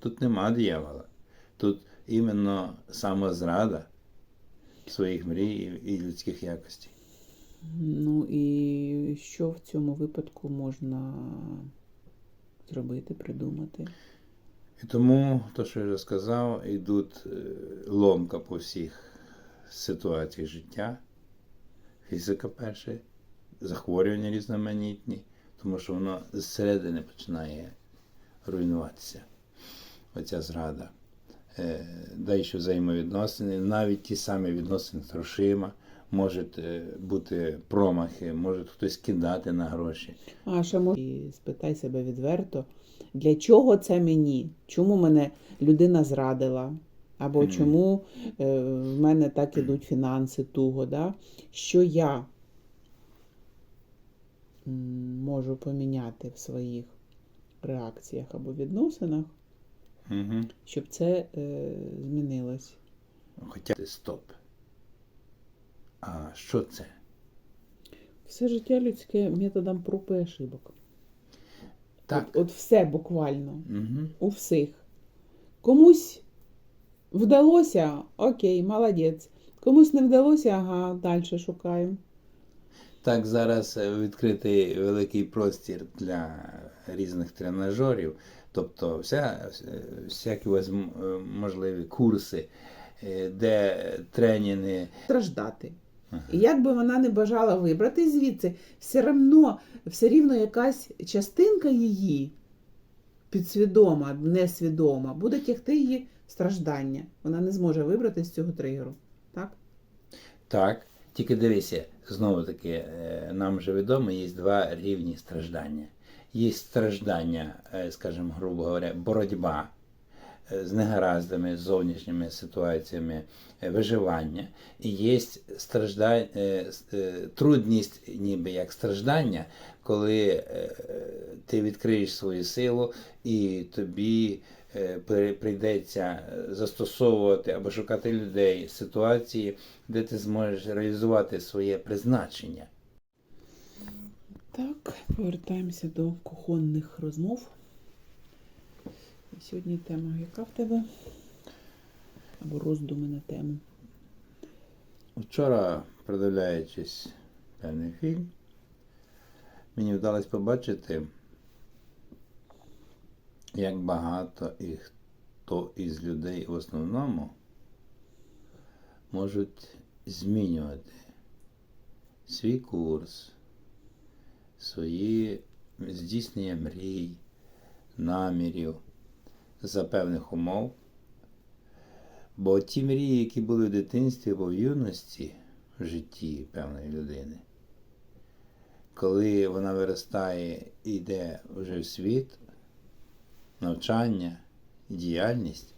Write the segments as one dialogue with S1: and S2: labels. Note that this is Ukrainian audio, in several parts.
S1: Тут нема диявола. Тут іменно самозрада своїх мрій і- людських якостей.
S2: Ну і що в цьому випадку можна зробити, придумати?
S1: І тому, то, що я вже сказав, йдуть е, ломка по всіх ситуаціях життя, фізика перше, захворювання різноманітні, тому що воно зсередини починає руйнуватися. Оця зрада. Е, Дай що взаємовідносини, навіть ті самі відносини з грошима, можуть е, бути промахи, може хтось кидати на гроші.
S2: А ще може і спитай себе відверто, для чого це мені? Чому мене людина зрадила? Або чому е, в мене так ідуть фінанси туго? Да? Що я можу поміняти в своїх реакціях або відносинах,
S1: Угу.
S2: щоб це е, змінилось?
S1: Хоча стоп. А що це?
S2: Все життя людське методом проб і ошибок.
S1: Так.
S2: От, от все буквально.
S1: Угу.
S2: у всіх. Комусь вдалося, окей, молодець. Комусь не вдалося, ага, далі шукаємо.
S1: Так, зараз е, відкритий великий простір для різних тренажерів, тобто вся, всякі е, можливі курси, е, де тренінги.
S2: Страждати.
S1: Ага.
S2: І як би вона не бажала вибрати звідси, все одно, все рівно якась частинка її, підсвідома, несвідома, буде тягти її страждання. Вона не зможе вибрати з цього тригеру. Так?
S1: Так, тільки дивися, знову таки, е, нам вже відомо, є два рівні страждання. Є страждання, е, скажімо, грубо говоря, боротьба е, з негараздами, з зовнішніми ситуаціями е, виживання. І є страждання, трудність, ніби як страждання, коли ти відкриєш свою силу і тобі прийдеться застосовувати або шукати людей, ситуації, де ти зможеш реалізувати своє призначення.
S2: Так, повертаємося до кухонних розмов. Сьогодні тема яка в тебе? Або роздуми на тему.
S1: Вчора, продивляючись певний фільм, мені вдалося побачити, як багато і хто із людей в основному можуть змінювати свій курс, свої здійснення мрій, намірів за певних умов. Бо ті мрії, які були в дитинстві або в юності в житті певної людини, коли вона виростає і йде вже в світ, навчання, діяльність,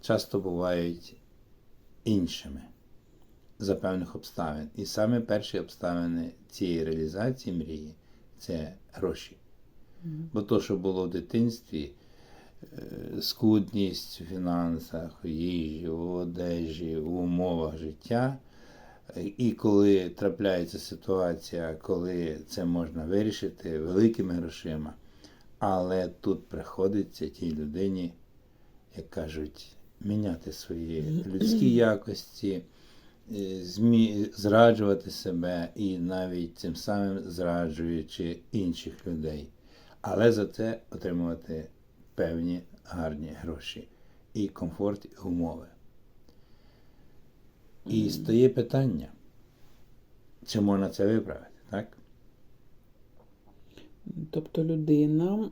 S1: часто бувають іншими за певних обставин. І саме перші обставини цієї реалізації мрії це гроші. Бо то, що було в дитинстві, е, скудність в фінансах, в їжі, в одежі, в умовах життя. І коли трапляється ситуація, коли це можна вирішити великими грошима, але тут приходиться тій людині, як кажуть, міняти свої людські якості. Зраджувати себе і навіть цим самим зраджуючи інших людей. Але за це отримувати певні гарні гроші і комфорт, і умови. І стає питання, чи можна це виправити, так?
S2: Тобто людина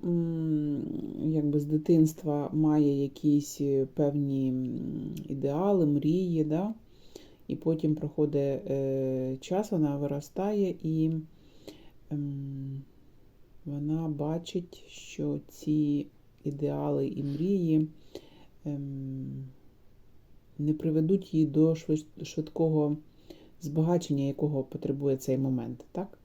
S2: якби з дитинства має якісь е, певні ідеали, мрії, да? І потім проходить е, час, вона виростає і ем, вона бачить, що ці ідеали і мрії ем, не приведуть її до швидкого збагачення, якого потребує цей момент, так?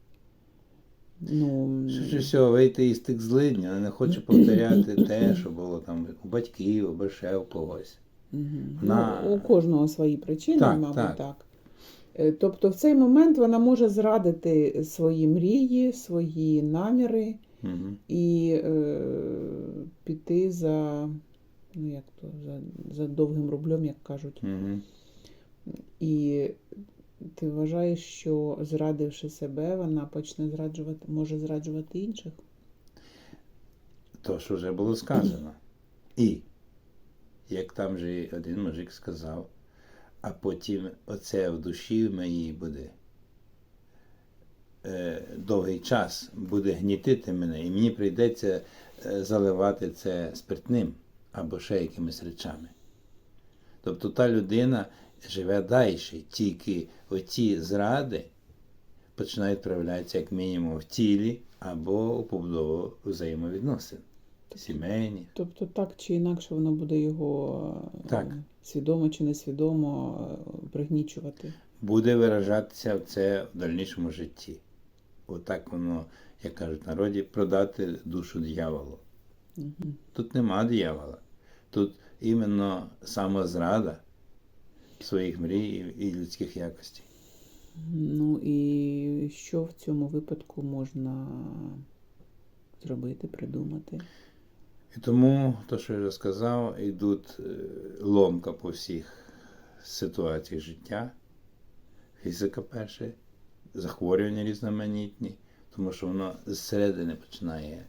S2: Ну,
S1: Швидше всього, вийти із тих злиднів, не хочу повторяти те, що було там у батьків або ще у когось.
S2: Мгм.
S1: На-
S2: Ну, у кожного свої причини,
S1: Так,
S2: мабуть,
S1: так.
S2: так. Е, Тобто в цей момент вона може зрадити свої мрії, свої наміри
S1: Угу.
S2: і е, піти за Ну, як то, за, за довгим рублем, як кажуть.
S1: Угу.
S2: І ти вважаєш, що зрадивши себе, вона почне зраджувати, може зраджувати інших?
S1: То, що вже було сказано. І, як там же один мужик сказав, а потім оце в душі в моїй буде е, довгий час буде гнітити мене, і мені прийдеться е, заливати це спиртним або ще якимись речами. Тобто та людина живе далі, тільки оці зради починають проявлятися як мінімум в тілі або у побудову взаємовідносин. Сімейні.
S2: Тобто так чи інакше воно буде його е,
S1: Так.
S2: свідомо чи несвідомо е, пригнічувати.
S1: буде виражатися це в дальнішому житті. Отак воно, як кажуть в народі, продати душу дьяволу.
S2: Угу.
S1: Тут нема дьявола. Тут іменно самозрада своїх мрій і людських якостей.
S2: Ну і що в цьому випадку можна зробити, придумати?
S1: І тому, то, що я вже сказав, йдуть е, ломка по всіх ситуаціях життя. Фізика перше, захворювання різноманітні, тому що воно зсередини починає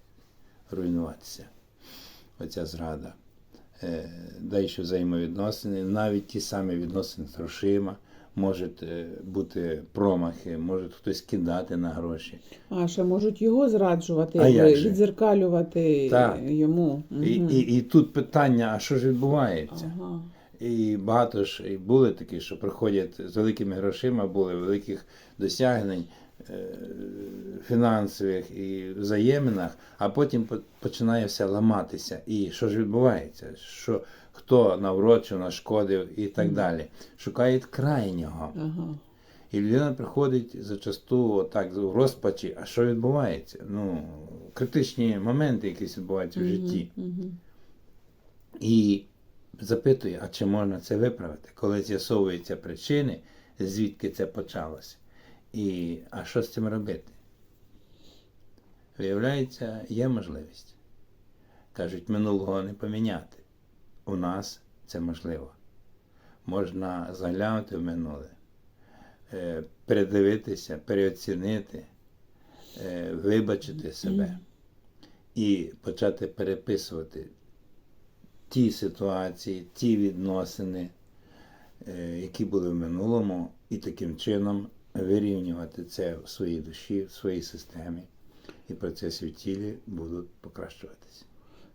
S1: руйнуватися. Оця зрада. Е, Далі взаємовідносини, навіть ті самі відносини з грошима, можуть е, бути промахи, може хтось кидати на гроші.
S2: А ще можуть його зраджувати,
S1: А як
S2: відзеркалювати
S1: Так.
S2: йому.
S1: І, і, і тут питання: а що ж відбувається?
S2: Ага.
S1: І багато ж і були такі, що приходять з великими грошима, були великих досягнень е, фінансових і взаєминах, а потім по- починає все ламатися. І що ж відбувається? Що хто наврочив, нашкодив і так далі. Шукають крайнього.
S2: Ага.
S1: І людина приходить зачасту так в розпачі, а що відбувається? Ну, критичні моменти, якісь відбуваються в житті. І запитує, а чи можна це виправити, коли з'ясовуються причини, звідки це почалося. І а що з цим робити? Виявляється, є можливість. Кажуть, минулого не поміняти. У нас це можливо. Можна заглянути в минуле, е, передивитися, переоцінити, е, вибачити себе і почати переписувати ті ситуації, ті відносини, е, які були в минулому, і таким чином вирівнювати це в своїй душі, в своїй системі, і процеси в тілі будуть покращуватися.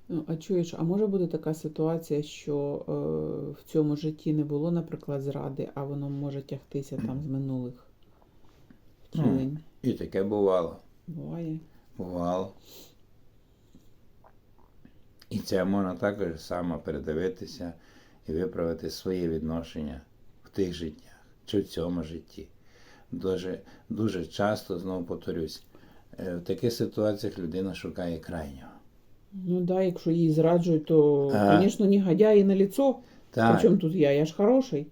S2: Ну, а чуєш, а може бути така ситуація, що е, в цьому житті не було, наприклад, зради, а воно може тягтися там з минулих втілень?
S1: І таке бувало.
S2: Буває.
S1: Бувало. І це можна також само передивитися і виправити своє відношення в тих життях чи в цьому житті. Дуже, дуже часто, знову повторюсь, е, в таких ситуаціях людина шукає крайнього.
S2: Ну да, якщо її зраджують, то,
S1: Ага.
S2: звісно, негодяй і на лицо.
S1: Так,
S2: Причому тут я? Я ж хороший.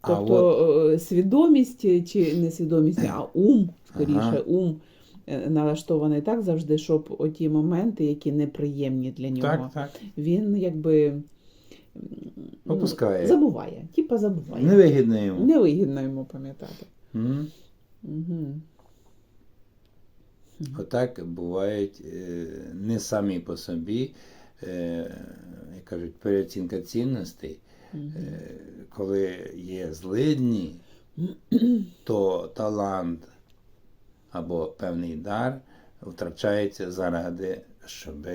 S1: а
S2: Тобто
S1: от,
S2: е, свідомість чи не свідомість, а ум, скоріше,
S1: Ага.
S2: ум е, налаштований так завжди, щоб оті моменти, які неприємні для нього,
S1: так, так,
S2: він якби м, ну,
S1: Опускає.
S2: забуває. Типа забуває.
S1: невигідно йому.
S2: Невигідно йому пам'ятати.
S1: М.
S2: Угу.
S1: Отак бувають е, не самі по собі, е, як кажуть, переоцінка цінностей. Е, коли є злидні, то талант або певний дар втрачається заради, щоб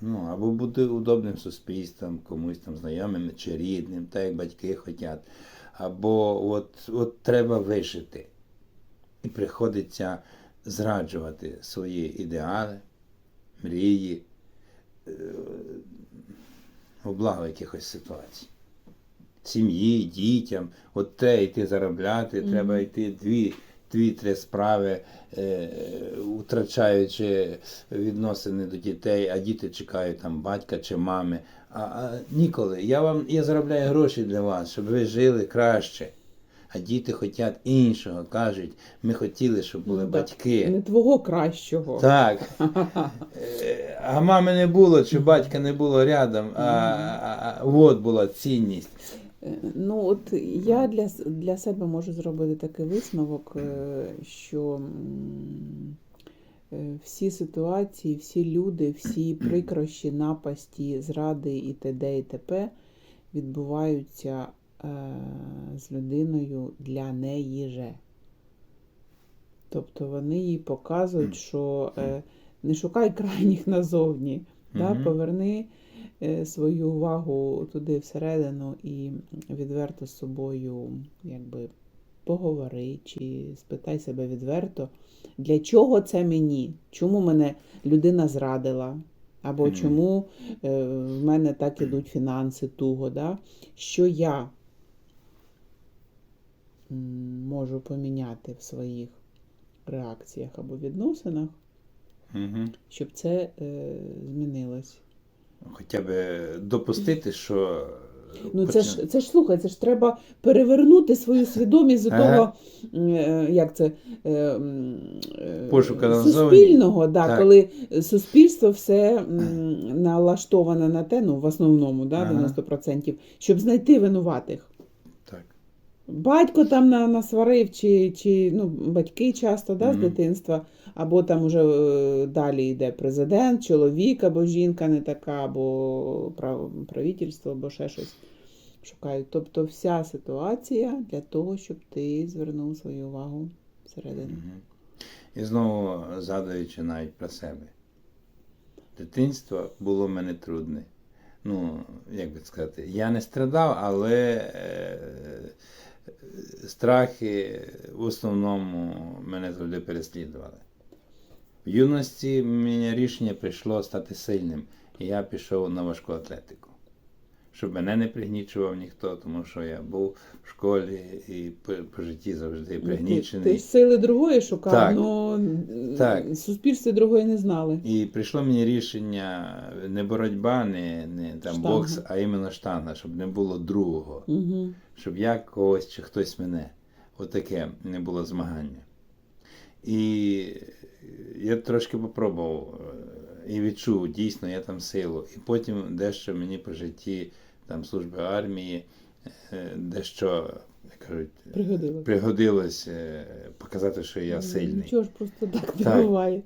S1: ну, або бути удобним суспільством, комусь там знайомим чи рідним, так як батьки хочуть. Або от, от треба вижити. І приходиться зраджувати свої ідеали, мрії, е, у благо якихось ситуацій. Сім'ї, дітям, от те йти заробляти,
S2: Мгм.
S1: треба йти дві, дві-три справи, е, втрачаючи відносини до дітей, а діти чекають там батька чи мами. А, а ніколи. Я вам я заробляю гроші для вас, щоб ви жили краще. А діти хочуть іншого. Кажуть, ми хотіли, щоб були
S2: так.
S1: батьки.
S2: Не твого кращого.
S1: Так. Е, А мами не було, чи батька не було рядом, а, а, а от була цінність.
S2: Е, Ну, от я для, для себе можу зробити такий висновок, е, що всі ситуації, всі люди, всі прикрощі, напасті, зради і т.д. і т.п. відбуваються з людиною для неї же. Тобто вони їй показують, що е, не шукай крайніх назовні, да, поверни е, свою увагу туди всередину і відверто з собою якби поговори чи спитай себе відверто, для чого це мені? Чому мене людина зрадила? Або чому е, в мене так ідуть фінанси туго? Да? Що я можу поміняти в своїх реакціях або відносинах,
S1: Угу.
S2: щоб це е, змінилось?
S1: Хоча б допустити, що.
S2: Ну, це ж, це ж слухай, це ж треба перевернути свою свідомість з
S1: Ага.
S2: того, е, як це е, е,
S1: Пошука
S2: суспільного, да,
S1: Так.
S2: коли суспільство все налаштоване на те, ну в основному, да,
S1: Ага.
S2: 90%, щоб знайти винуватих. Батько там на, насварив, чи, чи ну, батьки часто да, з
S1: Мгм.
S2: дитинства, або там уже е, далі йде президент, чоловік, або жінка не така, або прав, правительство, або ще щось шукають. Тобто вся ситуація для того, щоб ти звернув свою увагу всередину.
S1: Мгм. І знову згадуючи навіть про себе. Дитинство було в мене трудне. Ну, як би сказати, я не страдав, але е, страхи в основному мене завжди переслідували. В юності мені рішення прийшло стати сильним, і я пішов на важку атлетику. Щоб мене не пригнічував ніхто, тому що я був в школі і по, по житті завжди
S2: Ну, Ти,
S1: пригнічений.
S2: ти сили другої шукав,
S1: Так.
S2: але
S1: Так.
S2: суспільстві другої не знали.
S1: І прийшло мені рішення не боротьба, не, не там
S2: Штанга.
S1: бокс, а іменно штанга, щоб не було другого,
S2: Угу.
S1: щоб я когось чи хтось мене. Отаке не було змагання. І я трошки попробував е, і відчув, дійсно, я там силу. І потім дещо мені по житті, там служби армії, е, дещо, кажуть,
S2: Пригодилось.
S1: пригодилось е, показати, що я сильний.
S2: Нічого ж просто так не
S1: Так.
S2: буває.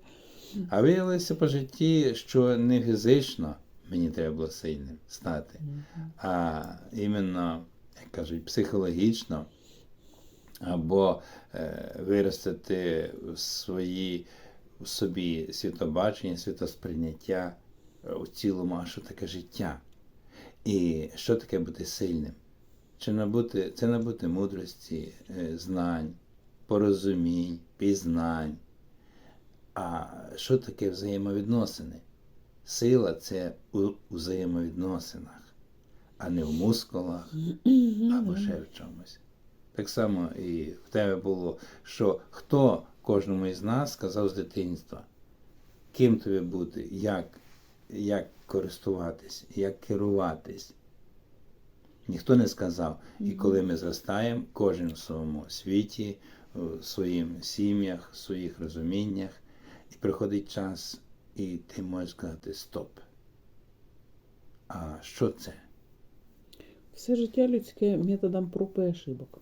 S1: А виявилося по житті, що не фізично мені треба було сильним стати, а іменно, як кажуть, психологічно або е, виростити в свої в собі світобачення, світосприйняття е, у цілому, а що таке життя. І що таке бути сильним? Чи набути, це набути мудрості, е, знань, порозумінь, пізнань. А що таке взаємовідносини? Сила це у взаємовідносинах, а не в мускулах або ще в чомусь. Так само і в тебе було, що хто кожному із нас сказав з дитинства, ким тобі бути, як, як користуватись, як керуватись. Ніхто не сказав. І коли ми зростаємо, кожен в своєму світі, в своїм сім'ях, в своїх розуміннях, і приходить час, і ти можеш сказати стоп. А що це?
S2: Все життя людське методом проб і ошибок.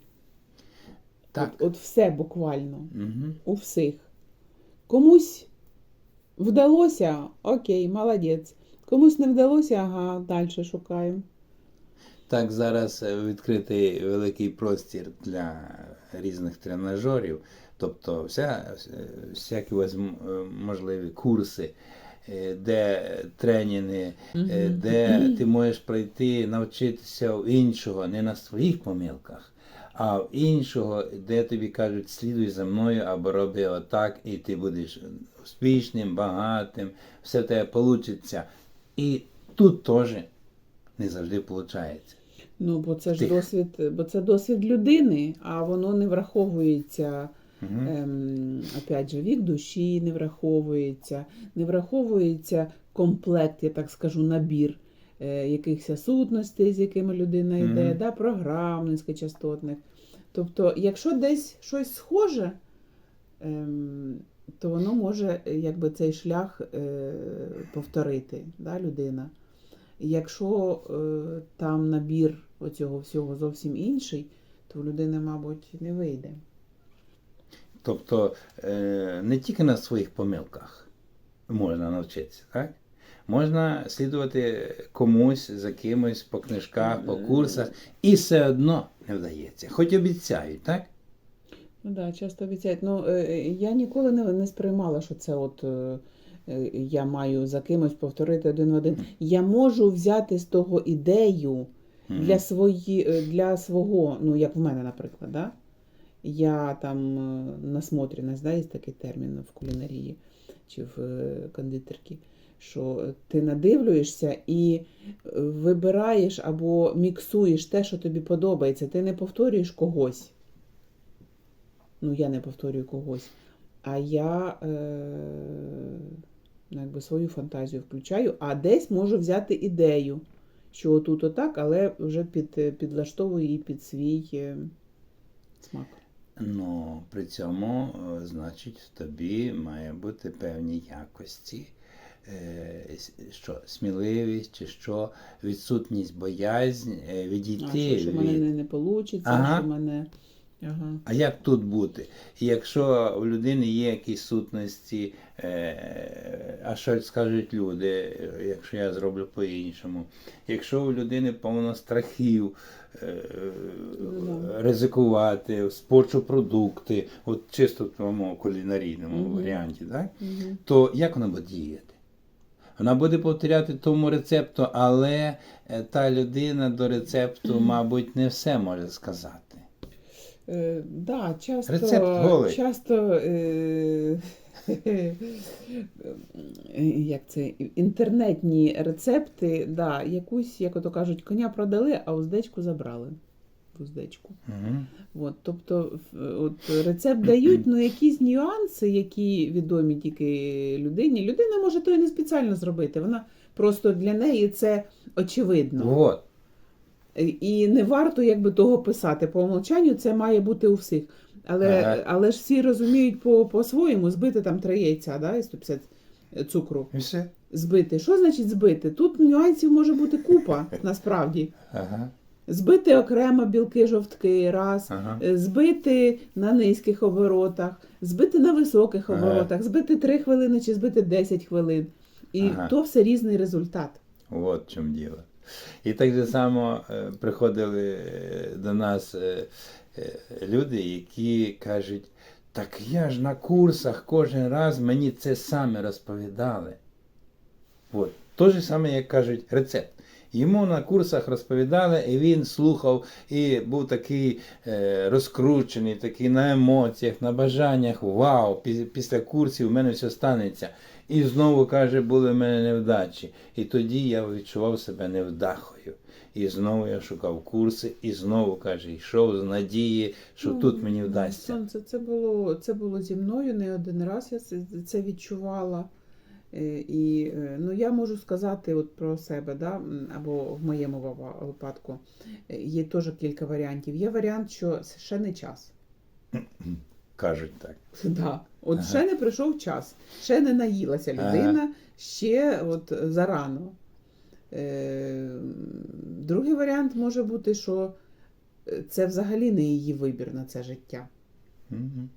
S1: Так.
S2: От, от все буквально.
S1: Угу.
S2: У всіх. Комусь вдалося, окей, молодець. Комусь не вдалося, ага, далі шукаємо.
S1: Так, зараз е, відкритий великий простір для різних тренажерів, тобто вся, е, всякі е, можливі курси, де тренінги, де ти можеш пройти, навчитися в іншого, не на своїх помилках, а в іншого, де тобі кажуть, слідуй за мною або роби отак, і ти будеш успішним, багатим, все в тебе вийде. І тут теж не завжди виходить.
S2: Ну, бо це ж
S1: Тих.
S2: досвід, бо це досвід людини, а воно не враховується.
S1: Угу.
S2: Ем, опять же, вік душі не враховується, не враховується комплект, я так скажу, набір е, якихось сутностей, з якими людина йде,
S1: Мгм.
S2: да, програм низькочастотних. Тобто, якщо десь щось схоже, ем, то воно може е, якби цей шлях е, повторити да, людина. Якщо е, там набір оцього всього зовсім інший, то в людини, мабуть, не вийде.
S1: Тобто не тільки на своїх помилках можна навчитися, так? Можна слідувати комусь за кимось по книжках, по курсах, і все одно не вдається. Хоч обіцяють, так?
S2: Ну да, часто обіцяють. Ну, е, я ніколи не, не сприймала, що це от е, е, я маю за кимось повторити один в один. Я можу взяти з того ідею для, свої, е, для свого, ну як в мене, наприклад, да? я там е, насмотреність, да, є такий термін в кулінарії чи в е, кондитерці, що ти надивлюєшся і е, вибираєш або міксуєш те, що тобі подобається. Ти не повторюєш когось. Ну, я не повторюю когось, а я е, ну, якби свою фантазію включаю, а десь можу взяти ідею, що отут отак, але вже під, підлаштовую її під свій е, смак.
S1: Ну, при цьому, е, значить, в тобі має бути певні якості. Е, Що, сміливість чи що, відсутність боязнь, е,
S2: А,
S1: відійти
S2: що, що в мене не, не вийде,
S1: Ага.
S2: що мене. Ага.
S1: А як тут бути? І якщо у людини є якісь сутності, е, а що скажуть люди, е, якщо я зроблю по-іншому? Якщо у людини повно страхів е,
S2: Ну,
S1: ризикувати, спорчу продукти, от чисто в тому кулінарійному
S2: Мгм.
S1: варіанті, так?
S2: Угу.
S1: то як вона буде діяти? Вона буде повторяти тому рецепту, але е, та людина до рецепту, мабуть, не все може сказати.
S2: Е, да, часто,
S1: Рецепт голий.
S2: часто е, як це, інтернетні рецепти, да, якусь, як ото кажуть, коня продали, а уздечку забрали. Уздечку.
S1: Угу.
S2: От, тобто от, рецепт дають, ну якісь нюанси, які відомі тільки людині. Людина може то і не спеціально зробити. Вона просто для неї це очевидно.
S1: От.
S2: І не варто якби того писати. По умовчанню це має бути у всіх. Але,
S1: Ага.
S2: але ж всі розуміють по, по-своєму, збити там три яйця, да, і 150 цукру.
S1: І все.
S2: Збити. Що значить збити? Тут нюансів може бути купа, насправді.
S1: Ага.
S2: Збити окремо білки, жовтки, раз,
S1: Ага.
S2: е, збити на низьких оборотах, збити на високих
S1: Ага.
S2: оборотах, збити 3 хвилини чи збити 10 хвилин. І
S1: Ага.
S2: то все різний результат.
S1: От в чому діло. І так же само е, приходили е, до нас е, люди, які кажуть, так я ж на курсах кожен раз мені це саме розповідали. От. То ж саме, як кажуть, рецепт. Йому на курсах розповідали, і він слухав і був такий е, розкручений, такий на емоціях, на бажаннях. Вау! Після курсів в мене все станеться. І знову каже, були в мене невдачі. І тоді я відчував себе невдахою. І знову я шукав курси, і знову каже, йшов з надії, що
S2: Ну,
S1: тут мені вдасться.
S2: Сонце, це було, це було зі мною не один раз. Я це, відчувала. Е, І е, ну, я можу сказати от про себе, да? або в моєму випадку. Е, Є теж кілька варіантів. Є варіант, що ще не час.
S1: Кажуть так.
S2: Да. От
S1: Ага.
S2: ще не прийшов час, ще не наїлася
S1: Ага.
S2: людина, ще от зарано. Е, другий варіант може бути, що е, це взагалі не її вибір на це життя.
S1: Мгм.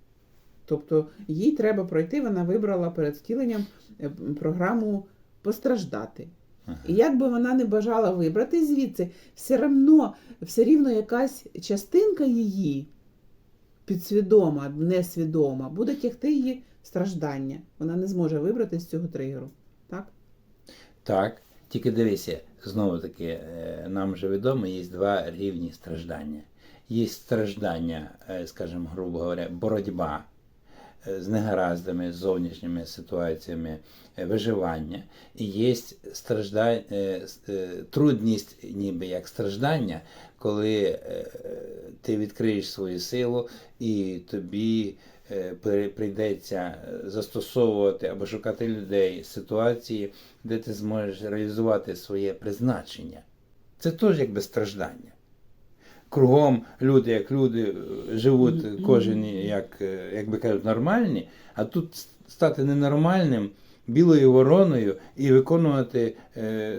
S2: Тобто їй треба пройти, вона вибрала перед втіленням е, програму постраждати.
S1: Ага.
S2: І як би вона не бажала вибрати звідси, все рівно, все рівно якась частинка її підсвідома, несвідома, буде тягти її страждання. Вона не зможе вибрати з цього тригеру. Так?
S1: Так, тільки дивися, знову таки, е, нам вже відомо, є два рівні страждання. Є страждання, е, скажімо, грубо говоря, боротьба е, з негараздами, з зовнішніми ситуаціями виживання. І є страждання, трудність, ніби як страждання, коли е, ти відкриєш свою силу і тобі е, прийдеться е, застосовувати або шукати людей, ситуації, де ти зможеш реалізувати своє призначення. Це теж якби страждання. кругом люди, як люди живуть, кожен як, як би кажуть, нормальні, а тут стати ненормальним, білою вороною і виконувати е,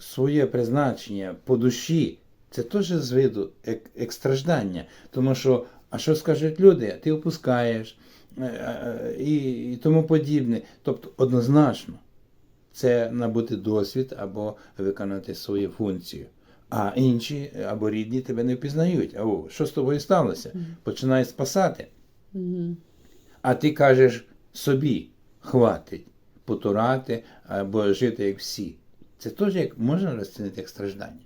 S1: своє призначення по душі. Це теж з виду ек- екстраждання. Тому що, а що скажуть люди? Ти опускаєш е, е, і, і тому подібне. Тобто однозначно це набути досвід або виконати свою функцію. А інші або рідні тебе не впізнають. А о, що з тобою сталося? Починають спасати.
S2: Мгм.
S1: А ти кажеш собі, хватить потурати або жити як всі. Це теж як можна розцінити як страждання.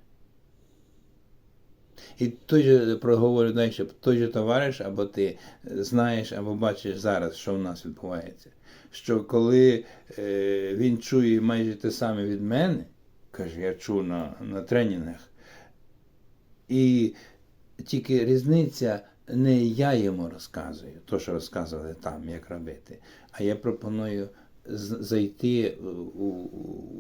S1: І той же проговорю далі, той же товариш, або ти знаєш, або бачиш зараз, що в нас відбувається. Що коли е, він чує майже те саме від мене, каже, я чув на, на тренінгах, і тільки різниця не я йому розказую, то, що розказували там, як робити, а я пропоную зайти у, у,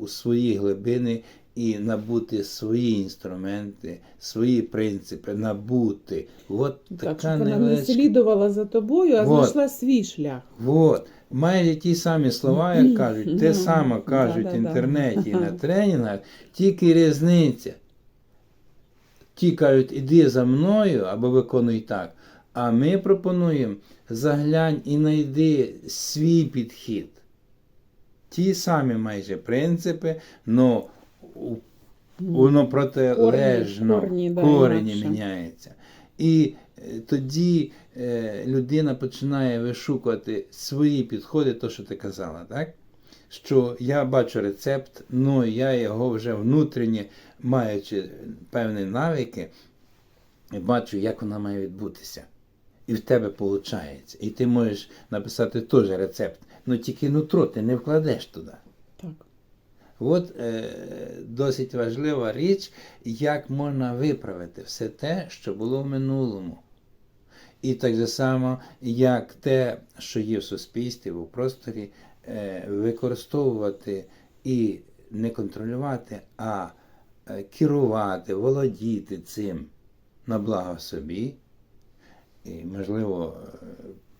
S1: у свої глибини і набути свої інструменти, свої принципи, набути. От
S2: Так,
S1: така
S2: щоб вона не слідувала за тобою, а
S1: Вот.
S2: знайшла свій шлях.
S1: Вот. Майже ті самі слова, як кажуть, те саме кажуть в інтернеті і на тренінгах, тільки різниця. Ті кажуть, іди за мною або виконуй так. А ми пропонуємо заглянь і знайди свій підхід. Ті самі майже принципи, але воно протилежно
S2: корні,
S1: корені
S2: інакше.
S1: міняється. І е, тоді е, людина починає вишукувати свої підходи, то, що ти казала, так? Що я бачу рецепт, ну я його вже внутрішньо, маючи певні навики, бачу, як вона має відбутися. І в тебе виходить. І ти можеш написати теж рецепт. Ну тільки нутро ти не вкладеш туди. От е, досить важлива річ, як можна виправити все те, що було в минулому. І так же само, як те, що є в суспільстві, у просторі, е, використовувати і не контролювати, а е, керувати, володіти цим на благо собі, і, можливо, е,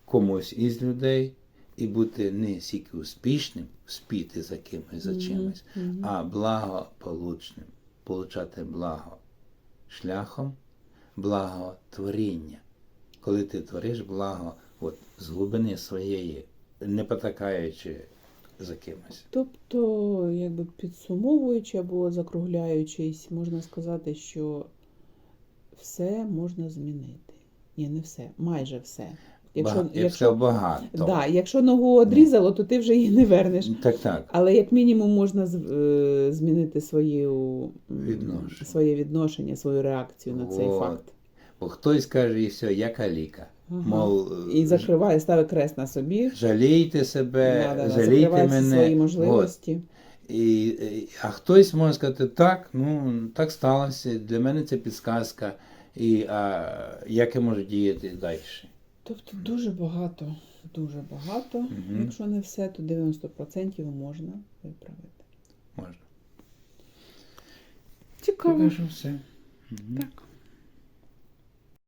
S1: комусь із людей, і бути не стільки успішним, спіти за кимось, за чимось,
S2: мгм.
S1: а благополучним, получати благо шляхом благотворіння. Коли ти твориш благо от, з глибини своєї, не потакаючи за кимось.
S2: Тобто, якби підсумовуючи або закругляючись, можна сказати, що все можна змінити. Ні, не все, майже все. Якщо,
S1: Бага-
S2: якщо,
S1: багато.
S2: да, якщо ногу одрізало, то ти вже її не вернеш.
S1: Так, так.
S2: Але як мінімум можна е, змінити свою,
S1: Відношення.
S2: своє відношення, свою реакцію на цей факт.
S1: Бо хтось каже, і все, я каліка.
S2: Ага.
S1: Мов,
S2: І закриває, ставить крест на собі.
S1: жалійте себе,
S2: Да-да-да,
S1: жалійте мене.
S2: свої
S1: От.
S2: можливості.
S1: І, і- а хтось може сказати, так, ну так сталося, для мене це підсказка, і а, як я можу діяти далі.
S2: Тобто дуже багато, дуже багато.
S1: Угу.
S2: Якщо не все, то 90% можна виправити.
S1: Можна.
S2: Цікаво.
S1: Покажу все. Угу.
S2: Так.